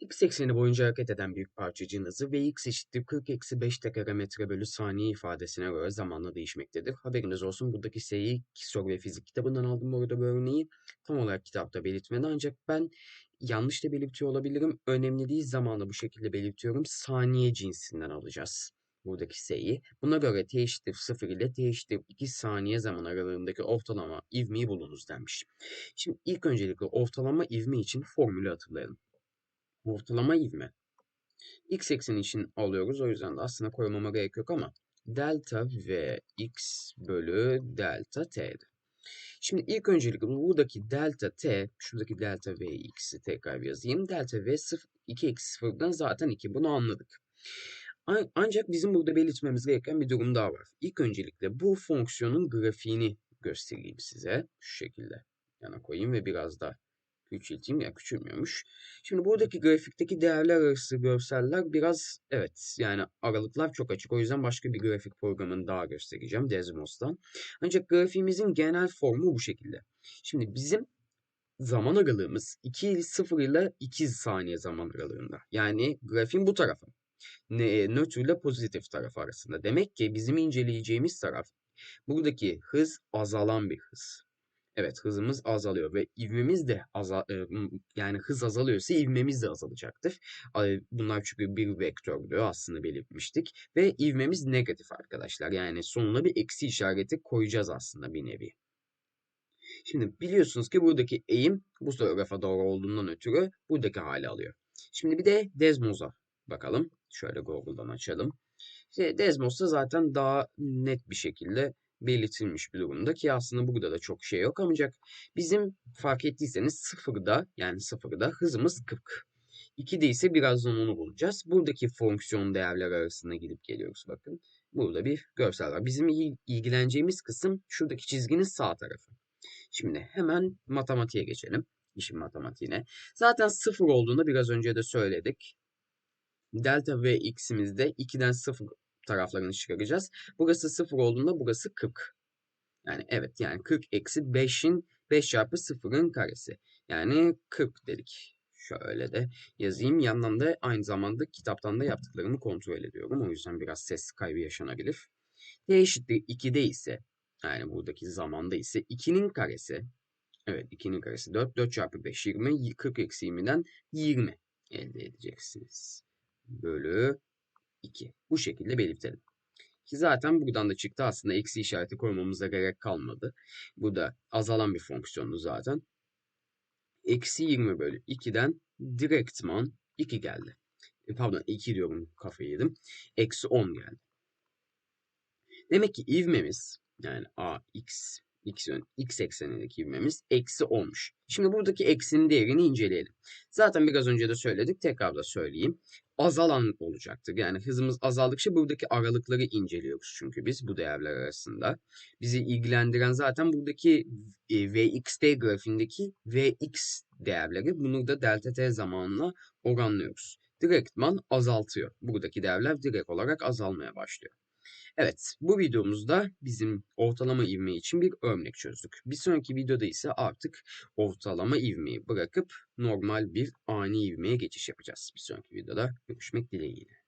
X ekseni boyunca hareket eden bir parçacığın hızı Vx eşittir 40 eksi 5 tekrar bölü saniye ifadesine göre zamanla değişmektedir. Haberiniz olsun buradaki sayıyı soru ve fizik kitabından aldım bu arada bu örneği. Tam olarak kitapta belirtmedi ancak ben yanlış da belirtiyor olabilirim. Önemli değil zamanla bu şekilde belirtiyorum. Saniye cinsinden alacağız buradaki sayıyı. Buna göre t eşittir 0 ile t eşittir 2 saniye zaman aralığındaki ortalama ivmeyi bulunuz denmiş. Şimdi ilk öncelikle ortalama ivme için formülü hatırlayalım ortalama ivme. X ekseni için alıyoruz. O yüzden de aslında koymama gerek yok ama delta v x bölü delta t'di. Şimdi ilk öncelikle buradaki delta t, şuradaki delta v x'i tekrar yazayım. Delta v 0, 2 eksi 0'dan zaten 2. Bunu anladık. Ancak bizim burada belirtmemiz gereken bir durum daha var. İlk öncelikle bu fonksiyonun grafiğini göstereyim size. Şu şekilde yana koyayım ve biraz da küçülteyim ya küçülmüyormuş. Şimdi buradaki grafikteki değerler arası görseller biraz evet yani aralıklar çok açık. O yüzden başka bir grafik programını daha göstereceğim Desmos'tan. Ancak grafiğimizin genel formu bu şekilde. Şimdi bizim zaman aralığımız 2 0 ile 2 saniye zaman aralığında. Yani grafiğin bu tarafı. Nötr ile pozitif taraf arasında. Demek ki bizim inceleyeceğimiz taraf buradaki hız azalan bir hız. Evet hızımız azalıyor ve ivmemiz de azal yani hız azalıyorsa ivmemiz de azalacaktır. Bunlar çünkü bir vektördü aslında belirtmiştik ve ivmemiz negatif arkadaşlar. Yani sonuna bir eksi işareti koyacağız aslında bir nevi. Şimdi biliyorsunuz ki buradaki eğim bu tarafa doğru olduğundan ötürü buradaki hali alıyor. Şimdi bir de Desmos'a bakalım. Şöyle Google'dan açalım. İşte Desmos'ta zaten daha net bir şekilde belirtilmiş bir durumda ki aslında burada da çok şey yok ancak bizim fark ettiyseniz sıfırda yani sıfırda hızımız 40. 2'de ise birazdan onu bulacağız. Buradaki fonksiyon değerler arasında gidip geliyoruz bakın. Burada bir görsel var. Bizim ilgileneceğimiz kısım şuradaki çizginin sağ tarafı. Şimdi hemen matematiğe geçelim. İşin matematiğine. Zaten sıfır olduğunda biraz önce de söyledik. Delta v x'imiz de 2'den 0 taraflarını çıkaracağız. Burası 0 olduğunda burası 40. Yani evet yani 40 eksi 5'in 5 çarpı 0'ın karesi. Yani 40 dedik. Şöyle de yazayım. Yandan da aynı zamanda kitaptan da yaptıklarımı kontrol ediyorum. O yüzden biraz ses kaybı yaşanabilir. T eşittir 2'de ise yani buradaki zamanda ise 2'nin karesi Evet 2'nin karesi 4. 4 çarpı 5 20. 40 eksi 20'den 20 elde edeceksiniz. Bölü 2. Bu şekilde belirtelim. Ki zaten buradan da çıktı aslında eksi işareti koymamıza gerek kalmadı. Bu da azalan bir fonksiyondu zaten. Eksi 20 bölü 2'den direktman 2 geldi. E, pardon 2 diyorum kafayı yedim. Eksi 10 geldi. Demek ki ivmemiz yani a x x, yön, x eksenindeki ivmemiz eksi olmuş. Şimdi buradaki eksinin değerini inceleyelim. Zaten biraz önce de söyledik. Tekrar da söyleyeyim. Azalan olacaktır. Yani hızımız azaldıkça buradaki aralıkları inceliyoruz çünkü biz bu değerler arasında. Bizi ilgilendiren zaten buradaki e, Vxt grafiğindeki Vx değerleri. Bunu da delta t zamanla oranlıyoruz. Direktman azaltıyor. Buradaki değerler direkt olarak azalmaya başlıyor. Evet, bu videomuzda bizim ortalama ivme için bir örnek çözdük. Bir sonraki videoda ise artık ortalama ivmeyi bırakıp normal bir ani ivmeye geçiş yapacağız. Bir sonraki videoda görüşmek dileğiyle.